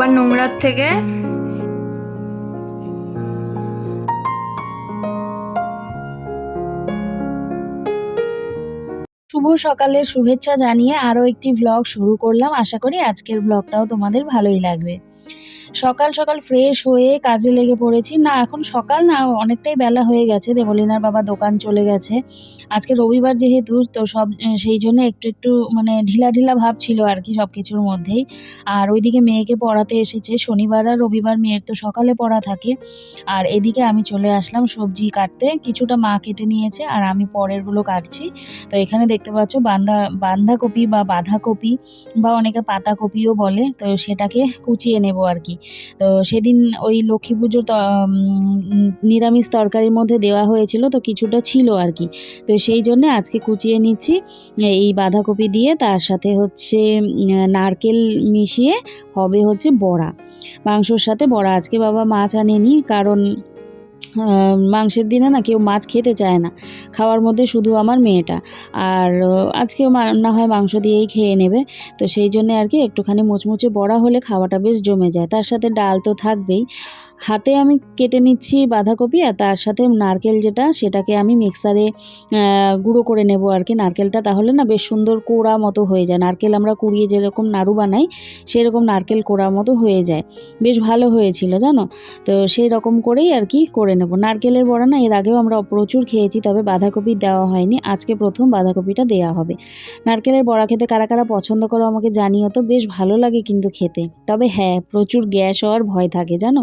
আবার নোংরার থেকে। শুভ সকালের শুভেচ্ছা জানিয়ে আরও একটি ব্লগ শুরু করলাম। আশা করি আজকের ব্লগটাও তোমাদের ভালোই লাগবে। সকাল সকাল ফ্রেশ হয়ে কাজে লেগে পড়েছি। না, এখন সকাল না, অনেকটাই বেলা হয়ে গেছে। দেবলিনার বাবা দোকান চলে গেছে। আজকে রবিবার যেহেতু, তো সব সেই জন্য একটু একটু মানে ঢিলা ঢিলা ভাব ছিল আর কি সব কিছুর মধ্যেই। আর ওইদিকে মেয়েকে পড়াতে এসেছে। শনিবার আর রবিবার মেয়ের তো সকালে পড়া থাকে। আর এদিকে আমি চলে আসলাম সবজি কাটতে। কিছুটা মা কেটে নিয়েছে আর আমি পরেরগুলো কাটছি। তো এখানে দেখতে পাচ্ছ বান্ধা বাঁধাকপি বা বাঁধাকপি বা অনেকে পাতাকপিও বলে। তো সেটাকে কুচিয়ে নেব আর কি। তো সেদিন ওই লক্ষ্মী পুজোর নিরামিষ তরকারির মধ্যে দেওয়া হয়েছিল, তো কিছুটা ছিল আর কি। তো সেই জন্য আজকে কুচিয়ে নিচ্ছি, এই বাঁধাকপি দিয়ে, তার সাথে হচ্ছে নারকেল মিশিয়ে, হবে হচ্ছে বড়া। মাংসর সাথে বড়া। আজকে বাবা মাছ আনেনি, কারণ মাংসের দিনে না কেউ মাছ খেতে চায় না। খাওয়ার মধ্যে শুধু আমার মেয়েটা। আর আজকে না হয় মাংস দিয়েই খেয়ে নেবে। তো সেই জন্য আর কি একটুখানি মুচমুচে বড়া হলে খাওয়াটা বেশ জমে যায়। তার সাথে ডাল তো থাকবেই। হাতে আমি কেটে নিচ্ছি বাঁধাকপি আর তার সাথে নারকেল যেটা, সেটাকে আমি মিক্সারে গুঁড়ো করে নেব আর কি। নারকেলটা তাহলে না বেশ সুন্দর কোড়া মতো হয়ে যায়। নারকেল আমরা কুড়িয়ে যেরকম নাড়ু বানাই, সেরকম নারকেল কোড়া মতো হয়ে যায়। বেশ ভালো হয়েছিল, জানো? তো সেই রকম করেই আর কি করে নেব। নারকেলের বড়া না এর আগেও আমরা প্রচুর খেয়েছি, তবে বাঁধাকপি দেওয়া হয়নি। আজকে প্রথম বাঁধাকপিটা দেওয়া হবে। নারকেলের বড়া খেতে কারা কারা পছন্দ করো আমাকে জানিও তো, বেশ ভালো লাগে কিন্তু খেতে। তবে হ্যাঁ প্রচুর গ্যাস হওয়ার ভয় থাকে, জানো?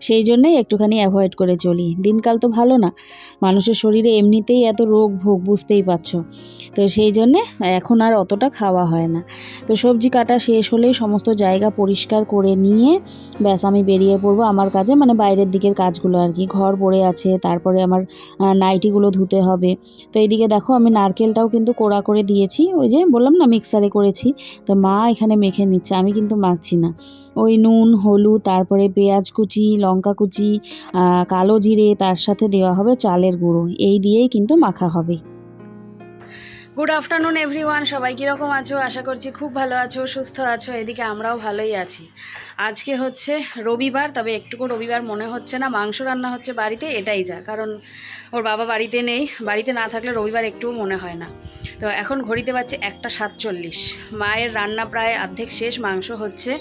সেই জন্যই একটুখানি অ্যাভয়েড করে চলি। দিনকাল তো ভালো না। মানুষের শরীরে এমনিতেই এত রোগ ভোগ বুঝতেই পারছ। তো সেই জন্যে এখন আর অতটা খাওয়া হয় না। তো সবজি কাটা শেষ হলেই সমস্ত জায়গা পরিষ্কার করে নিয়ে ব্যাস আমি বেরিয়ে পড়ব আমার কাজে মানে বাইরের দিকের কাজগুলো আর কি। ঘর পড়ে আছে, তারপরে আমার নাইটিগুলো ধুতে হবে। তো এইদিকে দেখো আমি নারকেলটাও কিন্তু কোড়া করে দিয়েছি। ওই যে বললাম না মিক্সারে করেছি। তো মা এখানে মেখে নিচ্ছে, আমি কিন্তু মাখছি না। ওই নুন, হলুদ, তারপরে পেঁয়াজ কুচি লঙ্কা কুচি কালো জিরে, তার সাথে দেওয়া হবে চালের গুঁড়ো। এই দিয়েই কিন্তু মাখা হবে। গুড আফটারনুন এভরিওয়ান সবাই কীরকম আছো? আশা করছি খুব ভালো আছো, সুস্থ আছো, এদিকে আমরাও ভালোই আছি। আজকে হচ্ছে রবিবার, তবে একটুকু রবিবার মনে হচ্ছে না, মাংস রান্না হচ্ছে বাড়িতে, এটাই যা। কারণ ওর বাবা বাড়িতে নেই, বাড়িতে না থাকলে রবিবার একটুও মনে হয় না। তো এখন ঘড়িতে পাচ্ছে একটা সাতচল্লিশ। মায়ের রান্না প্রায় অর্ধেক শেষ, মাংস হচ্ছে।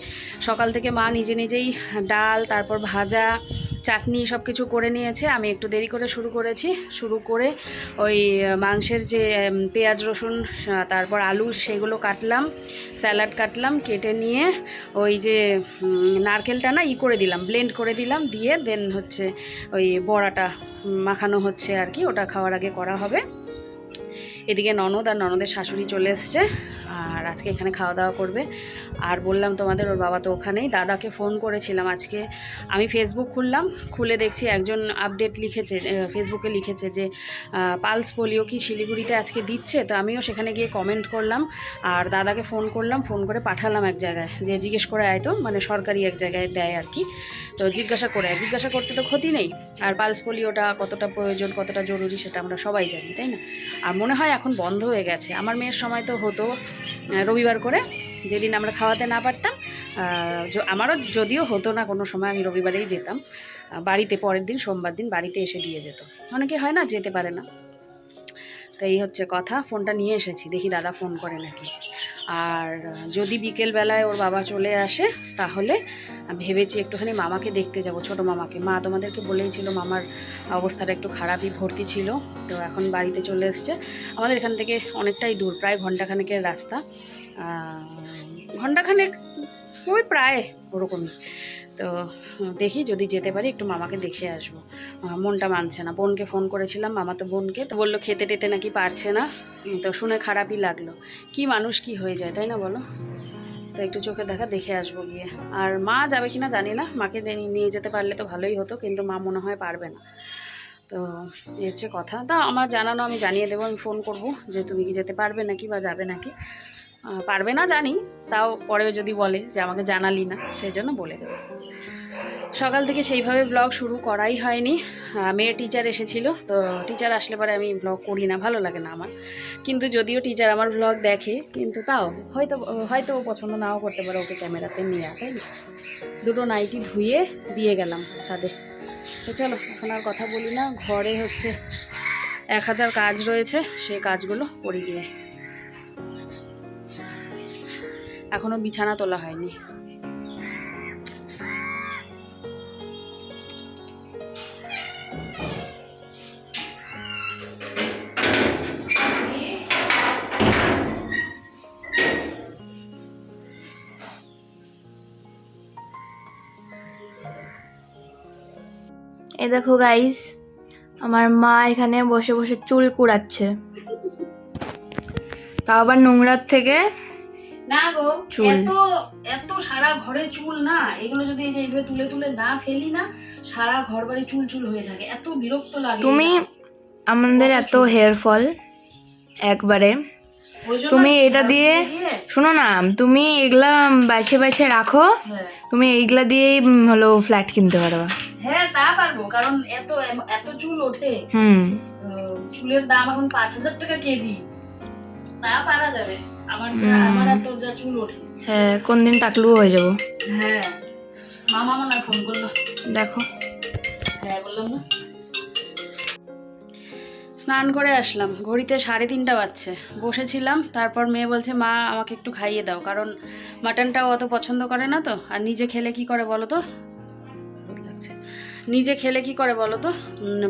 সকাল থেকে মা নিজে নিজেই ডাল, তারপর ভাজা, চাটনি সব কিছু করে নিয়েছে। আমি একটু দেরি করে শুরু করেছি। শুরু করে ওই মাংসের যে পেঁয়াজ, রসুন, তারপর আলু সেগুলো কাটলাম, স্যালাড কাটলাম, কেটে নিয়ে ওই যে নারকেলটা না ই করে দিলাম, ব্লেন্ড করে দিলাম, দিয়ে দেন হচ্ছে ওই বড়াটা মাখানো হচ্ছে আর কি, ওটা খাওয়ার আগে করা হবে। এদিকে ননদ আর ননদের শাশুড়ি চলে এসছে। আর আজকে এখানে খাওয়া দাওয়া করবে। আর বললাম তোমাদের, ওর বাবা তো ওখানেই। দাদাকে ফোন করেছিলাম আজকে। আমি ফেসবুক খুললাম, খুলে দেখছি একজন আপডেট লিখেছে ফেসবুকে লিখেছে যে পালস পোলিও কি শিলিগুড়িতে আজকে দিচ্ছে? তো আমিও সেখানে গিয়ে কমেন্ট করলাম। আর দাদাকে ফোন করলাম ফোন করে পাঠালাম এক জায়গায়। যে জিজ্ঞেস করে আয় তো মানে সরকারি এক জায়গায় দেয় আর কি। তো জিজ্ঞাসা করে। জিজ্ঞাসা করতে তো ক্ষতি নেই। আর পালস পোলিওটা কতটা প্রয়োজন, কতটা জরুরি সেটা আমরা সবাই জানি, তাই না? আর মনে হয় এখন বন্ধ হয়ে গেছে। আমার মেয়ের সময় তো হতো রবিবার করে যেদিন আমরা খাওয়াতে না পারতাম আমারও যদিও হতো না কোনো সময় আমি রবিবারেই যেতাম বাড়িতে পরের দিন, সোমবার দিন বাড়িতে এসে দিয়ে যেত। অনেকে হয় না যেতে পারে না। তো এই হচ্ছে কথা, ফোনটা নিয়ে এসেছি, দেখি দাদা ফোন করে নাকি। আর যদি বিকেলবেলায় ওর বাবা চলে আসে, তাহলে ভেবেছি একটুখানি মামাকে দেখতে যাব, ছোট মামাকে। মা তোমাদেরকে বলেই ছিল মামার অবস্থাটা একটু খারাপই, ভর্তি ছিল, তো এখন বাড়িতে চলে এসছে। আমাদের এখান থেকে অনেকটাই দূর, প্রায় ঘন্টাখানেকের রাস্তা। ঘন্টাখানেক ওই প্রায় ওরকমই। তো দেখি যদি যেতে পারি, একটু মামাকে দেখে আসব। মনটা মানছে না। বোনকে ফোন করেছিলাম, মামা তো বোনকে, তো বলল খেতে টেতে নাকি পারছে না। তো শুনে খারাপই লাগল। কি মানুষ, কি হয়ে যায়, তাই না বলো? তো একটু চোখে দেখা, দেখে আসব গিয়ে। আর মা যাবে কিনা জানি না, মাকে নিয়ে- যেতে পারলে তো ভালোই হতো, কিন্তু মা মনে হয় পারবে না। তো এই হচ্ছে কথা। তা আমার জানানো আমি জানিয়ে দেবো, আমি ফোন করব যে তুমি কি যেতে পারবে নাকি বা যাবে নাকি। পারবে না জানি, তাও পরেও যদি বলে যে আমাকে জানালি না সেই জন্য বলে দেবো। সকাল থেকে সেইভাবে ব্লগ শুরু করাই হয়নি। মেয়ের টিচার এসেছিল, তো টিচার আসলে পরে আমি ব্লগ করি না, ভালো লাগে না আমার। কিন্তু যদিও টিচার আমার ব্লগ দেখে, কিন্তু তাও, হয়তো হয়তো ও পছন্দ নাও করতে পারে, ওকে ক্যামেরাতে নিয়ে, তাই না? দুটো নাইটি ধুয়ে দিয়ে গেলাম ছাদে। তো চলো, এখন আর কথা বলি না, ঘরে হচ্ছে এক হাজার কাজ রয়েছে সেই কাজগুলো করি গিয়ে। এখনও বিছানা তোলা হয়নি। এই দেখো গাইস আমার মা এখানে বসে বসে চুল কুড়াচ্ছে। তাও আবার নোংরার থেকে না গো এত এত সারা ঘরে চুল না এগুলো যদি এই যে এইভাবে তুলে তুলে না ফেলি না সারা ঘর বাড়ি চুল চুল হয়ে থাকে এত বিরক্ত লাগে। তুমি আমাদের এত হেয়ার ফল একবারে। তুমি এটা দিয়ে দিয়ে, শোনো না তুমি এগুলা বাইছে বাইছে রাখো হ্যাঁ। তুমি এইগুলা উম, হলো ফ্ল্যাট কিনতে পারবা। হ্যাঁ তা পারব কারণ এত এত চুল ওঠে। হুম। চুলের দাম এখন পাঁচ হাজার টাকা কেজি। তা পারা যাবে। আমার যা আমার আর তোর যা চুল ওঠে। হ্যাঁ কোন দিন টাকলু হয়ে যাব। হ্যাঁ। মামা মনে ফোন করল। দেখো। হ্যাঁ বললাম না। স্নান করে আসলাম। ঘড়িতে সাড়ে তিনটা বাজছে। বসেছিলাম তারপর মেয়ে বলছে মা আমাকে একটু খাইয়ে দাও। কারণ মাটনটাও অত পছন্দ করে না তো। আর নিজে খেলে কি করে বলো তো। নিজে খেলে কি করে বলো তো?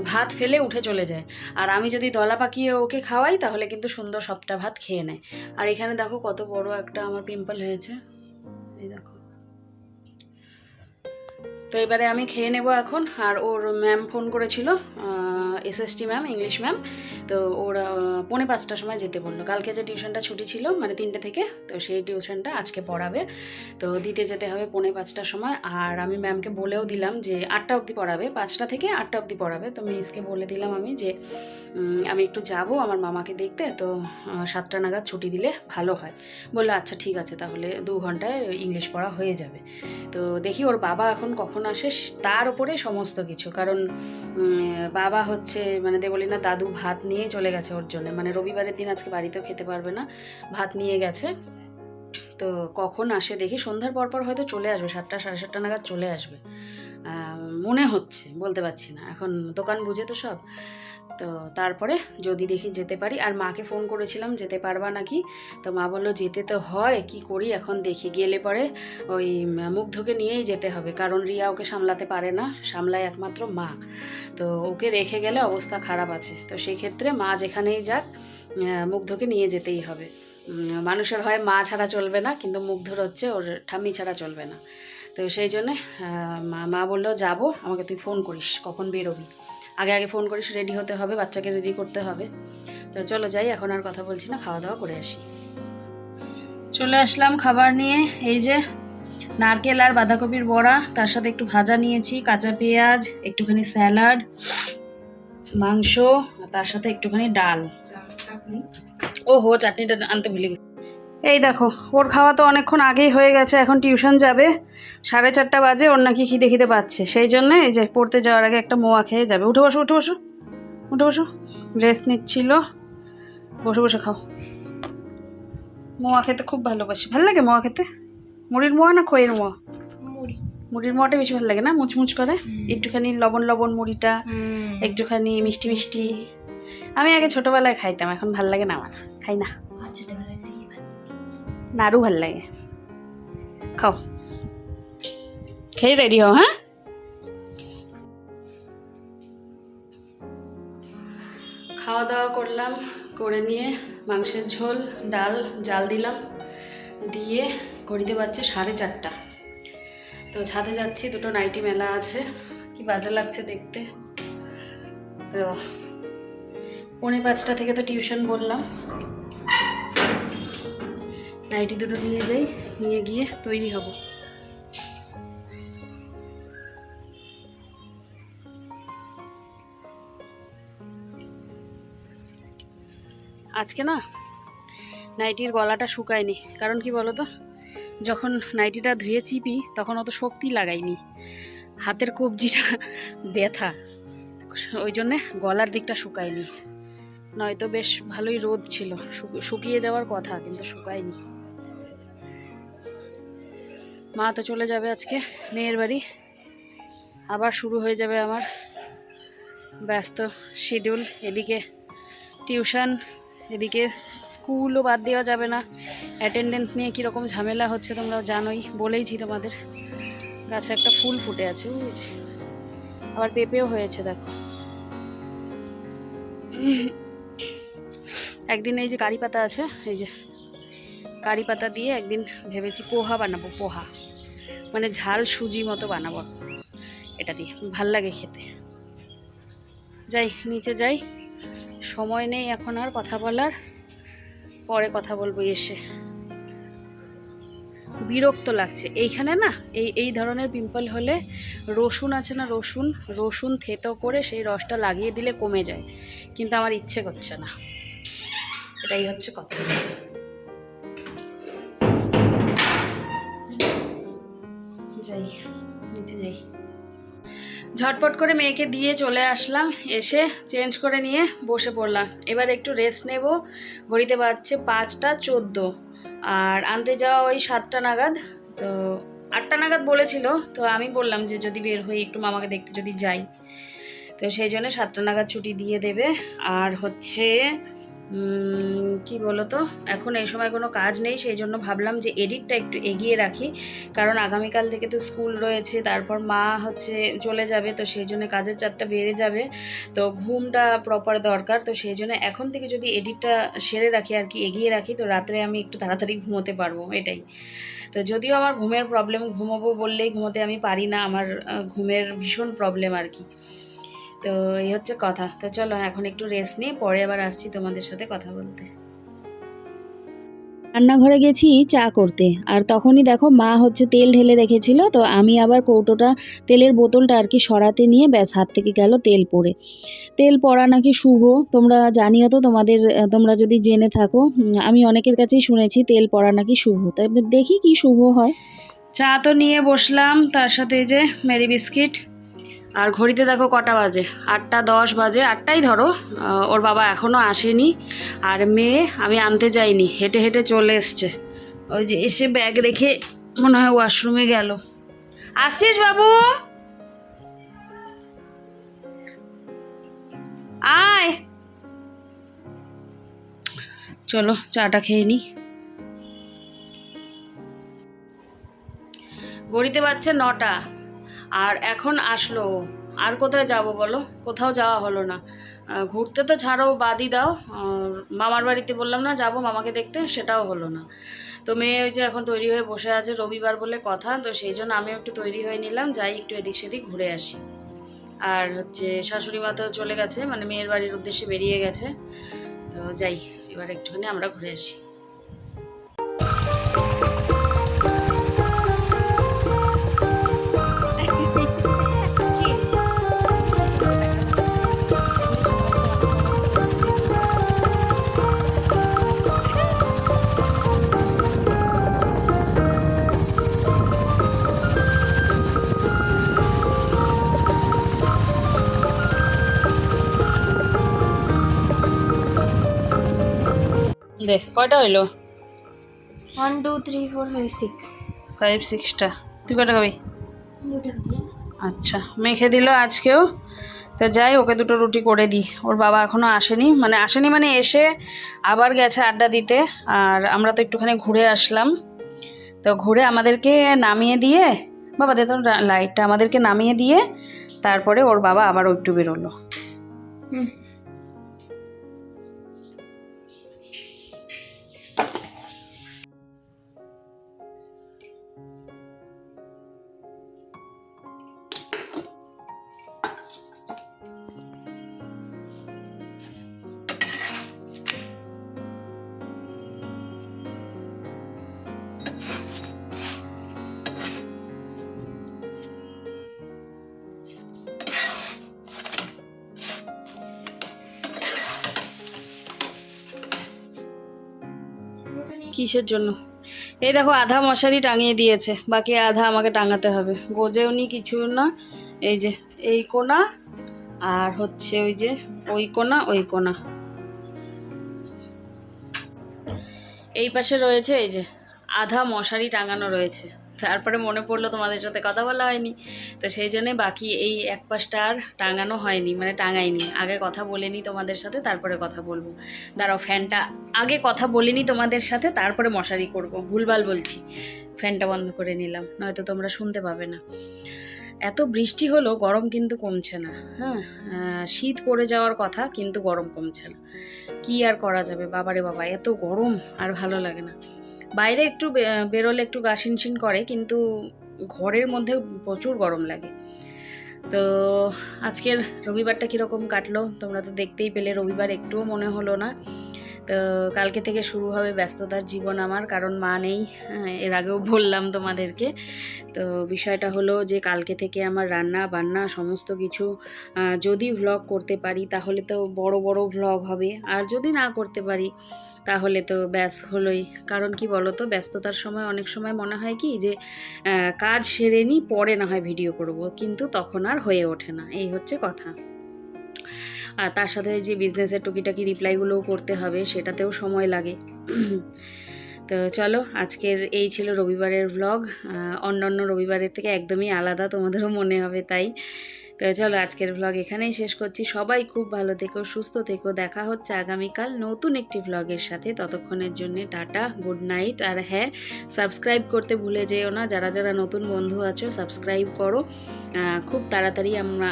ভাত ফেলে উঠে চলে যায়। আর আমি যদি দলা পাকিয়ে ওকে খাওয়াই, তাহলে কিন্তু সুন্দর সবটা ভাত খেয়ে নেয়। আর এখানে দেখো কত বড় একটা আমার পিম্পল হয়েছে। এই দেখো। তো এবারে আমি খেয়ে নেব এখন। আর ওর ম্যাম ফোন করেছিল এসএসটি ম্যাম ইংলিশ ম্যাম তো ওর পৌনে পাঁচটার সময় যেতে বলল। কালকে যে টিউশনটা ছুটি ছিল মানে তিনটে থেকে, তো সেই টিউশনটা আজকে পড়াবে। তো দিতে যেতে হবে পৌনে পাঁচটার সময়। আর আমি ম্যামকে বলেও দিলাম যে আটটা অবধি পড়াবে, পাঁচটা থেকে আটটা অবধি পড়াবে। তো মিসকে বলে দিলাম আমি যে আমি একটু যাব আমার মামাকে দেখতে। তো সাতটা নাগাদ ছুটি দিলে ভালো হয়। বলল আচ্ছা ঠিক আছে, তাহলে দু ঘন্টায় ইংলিশ পড়া হয়ে যাবে। তো দেখি ওর বাবা এখন কখন আসে তার উপরে সমস্ত কিছু। কারণ বাবা হচ্ছে মানে দেবলি না দাদু ভাত নিয়ে চলে গেছে ওর জন্য। মানে রবিবারের দিন আজকে বাড়িতেও খেতে পারবে না, ভাত নিয়ে গেছে। তো কখন আসে দেখি, সন্ধ্যার পর পর হয়তো চলে আসবে, সাতটা, সাড়ে সাতটা নাগাদ চলে আসবে। মনে হচ্ছে, বলতে পারছি না। এখন দোকান বুঝে তো সব। তো তারপরে যদি দেখি যেতে পারি, আর মাকে ফোন করেছিলাম, যেতে পারবা নাকি? তো মা বলল, যেতে তো হয়, কি করি এখন দেখি। গেলে পরে ওই মুগ্ধকে নিয়েই যেতে হবে, কারণ রিয়া ওকে সামলাতে পারে না, সামলায় একমাত্র মা। তো ওকে রেখে গেলে অবস্থা খারাপ আছে। তো সেই ক্ষেত্রে মা যেখানেই যাক মুগ্ধকে নিয়ে যেতেই হবে। মানুষের হয় মা ছাড়া চলবে না, কিন্তু মুগ্ধর হচ্ছে ওর ঠাম্মি ছাড়া চলবে না। তো সেই জন্যে মা মা বলল, যাব, আমাকে তুই ফোন করিস, কখন বেরোবি? আগে আগে ফোন করিস রেডি হতে হবে বাচ্চাকে রেডি করতে হবে। তো চলো যাই এখন আর কথা বলছি না খাওয়া দাওয়া করে আসি। চলে আসলাম খাবার নিয়ে এই যে নারকেল আর বাঁধাকপির বড়া তার সাথে একটু ভাজা নিয়েছি কাঁচা পেঁয়াজ একটুখানি স্যালাড মাংস আর তার সাথে একটুখানি ডাল। ও হো চাটনিটা আনতে ভুলে গেছি। এই দেখো ওর খাওয়া তো অনেকক্ষণ আগেই হয়ে গেছে এখন টিউশন যাবে। সাড়ে চারটা বাজে ওর নাকি খিদে খিদে পাচ্ছে। সেই জন্য এই যে পড়তে যাওয়ার আগে একটা মোয়া খেয়ে যাবে। উঠে বসো উঠে বসো উঠে বসো। রেস্ট নিচ্ছিল। বসে বসে খাও। মোয়া খেতে খুব ভালোবাসি। ভালো লাগে মোয়া খেতে? মুড়ির মোয়া না খইয়ের মোয়া? মুড়ির মোয়াটা বেশি ভালো লাগে না? মুচমুচ করে? একটুখানি লবণ লবণ মুড়িটা একটুখানি মিষ্টি মিষ্টি। আমি আগে ছোটোবেলায় খাইতাম এখন ভালো লাগে না আমার। খাই না। নাড়ু ভালো লাগে খাও খেয়ে রেডি হও হ্যাঁ খাওয়া দাওয়া করলাম করে নিয়ে মাংসের ঝোল ডাল জাল দিলাম দিয়ে ঘড়িতে বাজছে সাড়ে চারটা তো ছাদে যাচ্ছি দুটো নাইটি মেলা আছে কি বাজে লাগছে দেখতে তো পৌনে পাঁচটা থেকে তো টিউশন বললাম নাইটি দুটো নিয়ে যাই, নিয়ে গিয়ে তৈরি হব। আজকে না নাইটির গলাটা শুকায়নি, কারণ কি বলো তো যখন নাইটিটা ধুয়ে চিপি, তখন অত শক্তি লাগাইনি। হাতের কবজিটা ব্যথা, ওই জন্যে গলার দিকটা শুকায়নি। নয়তো বেশ ভালোই রোদ ছিল শুকিয়ে যাওয়ার কথা, কিন্তু শুকায়নি। মা তো চলে যাবে আজকে, মেয়ের বাড়ি। আবার শুরু হয়ে যাবে আমার ব্যস্ত শিডিউল এদিকে টিউশন এদিকে স্কুলও বাদ দেওয়া যাবে না। অ্যাটেন্ডেন্স নিয়ে কীরকম ঝামেলা হচ্ছে তোমরা জানোই, বলেইছি তোমাদের। গাছে একটা ফুল ফুটে আছে, বুঝেছি। আবার পেঁপেও হয়েছে, দেখো। একদিন এই যে কারি পাতা আছে, এই যে কারি পাতা দিয়ে একদিন ভেবেছি পোহা বানাবো, পোহা। মানে ঝাল সুজি মতো বানাবো। এটা দিয়ে। ভালো লাগে খেতে। যাই, নিচে যাই। সময় নেই এখন আর কথা বলার। পরে কথা বলব এসে। বিরক্ত লাগছে। এইখানে না, এই এই ধরনের পিম্পল হলে রসুন আছে না রসুন রসুন থেতো করে সেই রসটা লাগিয়ে দিলে কমে যায়। কিন্তু আমার ইচ্ছে করছে না। এটাই হচ্ছে কথা। ঝটপট করে মেয়েকে দিয়ে চলে আসলাম, এসে চেঞ্জ করে নিয়ে বসে পড়লাম। এবার একটু রেস্ট নেব। ঘড়িতে বাজছে পাঁচটা চোদ্দ। আর আনতে যাওয়া ওই সাতটা নাগাদ। তো আটটা নাগাদ বলেছিল, তো আমি বললাম যে যদি বের হই, একটু মামাকে দেখতে যদি যাই। তো সেই জন্য সাতটা নাগাদ ছুটি দিয়ে দেবে। আর হচ্ছে কি বলো তো এখন এই সময় কোনো কাজ নেই, সেই জন্য ভাবলাম যে এডিটটা একটু এগিয়ে রাখি। কারণ আগামীকাল থেকে তো স্কুল রয়েছে, তারপর মা হচ্ছে চলে যাবে, তো সেই জন্য কাজের চাপটা বেড়ে যাবে। তো ঘুমটা প্রপার দরকার, তো সেই জন্য এখন থেকে যদি এডিটটা সেরে রাখি আর কি, এগিয়ে রাখি, তো রাত্রে আমি একটু তাড়াতাড়ি ঘুমোতে পারব, এটাই। তো যদিও আমার ঘুমের প্রবলেম ঘুমোবো বললেই ঘুমোতে আমি পারি না, আমার ঘুমের ভীষণ প্রবলেম আর কি। তো এই হচ্ছে কথা। তো চলো এখন একটু রেস্ট নিয়ে পরে আবার আসছি তোমাদের সাথে কথা বলতে। রান্নাঘরে গেছি চা করতে। আর তখনই দেখো মা হচ্ছে তেল ঢেলে রেখেছিল তো আমি আবার কৌটোটা তেলের বোতলটা আর কি সরাতে নিয়ে ব্যাস হাত থেকে গেল তেল পড়ে। তেল পড়া নাকি শুভ তোমরা জানিও তো তোমাদের তোমরা যদি জেনে থাকো। আমি অনেকের কাছেই শুনেছি তেল পড়া নাকি শুভ। তাই দেখি কি শুভ হয়। চা তো নিয়ে বসলাম তার সাথে এই যে মেরি বিস্কিট আর ঘড়িতে দেখো কটা বাজে? আটটা দশ বাজে, আটটাই ধরো। ওর বাবা এখনও আসেনি। আর মেয়ে, আমি আনতে যাইনি। হেঁটে হেঁটে চলে এসছে। ওই যে এসে ব্যাগ রেখে মনে হয় ওয়াশরুমে গেল। আসছিস বাবু! আয়! চলো, চাটা খেয়ে নিই ঘড়িতে বাজছে নটা। আর এখন আসলো। আর কোথায় যাব বলো? কোথাও যাওয়া হলো না। ঘুরতে তো ছাড়ো, বাদই দাও। মামার বাড়িতে বললাম না, যাব মামাকে দেখতে, সেটাও হলো না। তো মেয়ে ওই যে এখন তৈরি হয়ে বসে আছে রবিবার বলে কথা, তো সেই জন্য আমিও একটু তৈরি হয়ে নিলাম, যাই একটু এদিক সেদিক ঘুরে আসি। আর হচ্ছে শাশুড়ি মা তো চলে গেছে মানে মেয়ের বাড়ির উদ্দেশ্যে বেরিয়ে গেছে। তো যাই, এবার একটুখানি আমরা ঘুরে আসি। দে কয়টা হইল? One two three four five six five সিক্সটা তুই কটা খাবি? আচ্ছা মেখে দিল আজকেও। তো যাই ওকে দুটো রুটি করে দিই। ওর বাবা এখনও আসেনি। মানে আসেনি মানে এসে আবার গেছে আড্ডা দিতে। আর আমরা তো একটুখানি ঘুরে আসলাম। তো ঘুরে আমাদেরকে নামিয়ে দিয়ে বাবা দে তো লাইটটা আমাদেরকে নামিয়ে দিয়ে তারপরে ওর বাবা আবার একটু বেরোলো। হুম। কিসের জন্য? এই দেখো, আধা মশারি টাঙিয়ে দিয়েছে, বাকি আধা আমাকে টাঙাতে হবে। গোজেও নি কিছু না, এই যে এই কোনা, আর হচ্ছে ওই যে ওই কোনা ওই কোনা। এই পাশে রয়েছে এই যে, আধা মশারি টাঙানো রয়েছে। তারপরে মনে পড়ল তোমাদের সাথে কথা বলা হয়নি। তো সেই জন্যে বাকি এই এক পাশটা আর টাঙানো হয়নি মানে টাঙাইনি। আগে কথা বলিনি তোমাদের সাথে, তারপরে কথা বলব। দাঁড়াও, ফ্যানটা আগে কথা বলিনি তোমাদের সাথে, তারপরে মশারি করব। ভুলভাল বলছি। ফ্যানটা বন্ধ করে নিলাম, নয়তো তোমরা শুনতে পাবে না। এত বৃষ্টি হলো, গরম কিন্তু কমছে না। হ্যাঁ শীত পড়ে যাওয়ার কথা, কিন্তু গরম কমছে না। কি আর করা যাবে? বাবারে বাবা, এত গরম, আর ভালো লাগে না। বাইরে একটু বেরোলে একটু গা করে কিন্তু ঘরের মধ্যে প্রচুর গরম লাগে। তো আজকের রবিবারটা কীরকম কাটলো তোমরা তো দেখতেই পেলে রবিবার একটুও মনে হলো না। তো কালকে থেকে শুরু হবে ব্যস্ততার জীবন আমার কারণ মা নেই হ্যাঁ, এর আগেও বললাম তোমাদেরকে। তো বিষয়টা হলো যে কালকে থেকে আমার রান্না বান্না সমস্ত কিছু যদি ভ্লগ করতে পারি তাহলে তো বড় বড় ভ্লগ হবে। আর যদি না করতে পারি তাহলে তো ব্যাস হলোই। কারণ কি বলো তো ব্যস্ততার সময় অনেক সময় মনে হয় কি যে কাজ সেরে নিই পরে না হয় ভিডিও করব। কিন্তু তখন আর হয়ে ওঠে না, এই হচ্ছে কথা। আর তার সাথে যে বিজনেসের টুকিটাকি রিপ্লাইগুলোও করতে হবে, সেটাতেও সময় লাগে। তো চলো, আজকের এই ছিল রবিবারের ভ্লগ অন্যান্য রবিবারের থেকে একদমই আলাদা, তোমাদেরও মনে হবে তাই। তো চলো আজকের ভ্লগ এখানেই শেষ করছি। সবাই খুব ভালো থেকো, সুস্থ থেকো। দেখা হচ্ছে আগামীকাল নতুন একটি ভ্লগের সাথে। ততক্ষণের জন্য টাটা গুড নাইট আর হ্যাঁ সাবস্ক্রাইব করতে ভুলে যেও না। যারা যারা নতুন বন্ধু আছো সাবস্ক্রাইব করো। খুব তাড়াতাড়ি আমরা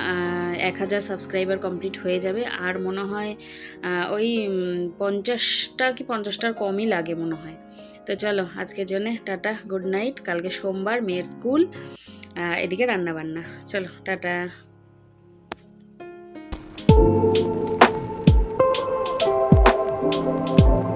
এক হাজার সাবস্ক্রাইবার কমপ্লিট হয়ে যাবে। আর মনে হয় ওই পঞ্চাশটা কি পঞ্চাশটার কমই লাগে মনে হয়। তো চলো, আজকের জন্যে টাটা গুড নাইট কালকে সোমবার, মেয়ের স্কুল এদিকে রান্না বান্না চলো, টাটা। Thank you.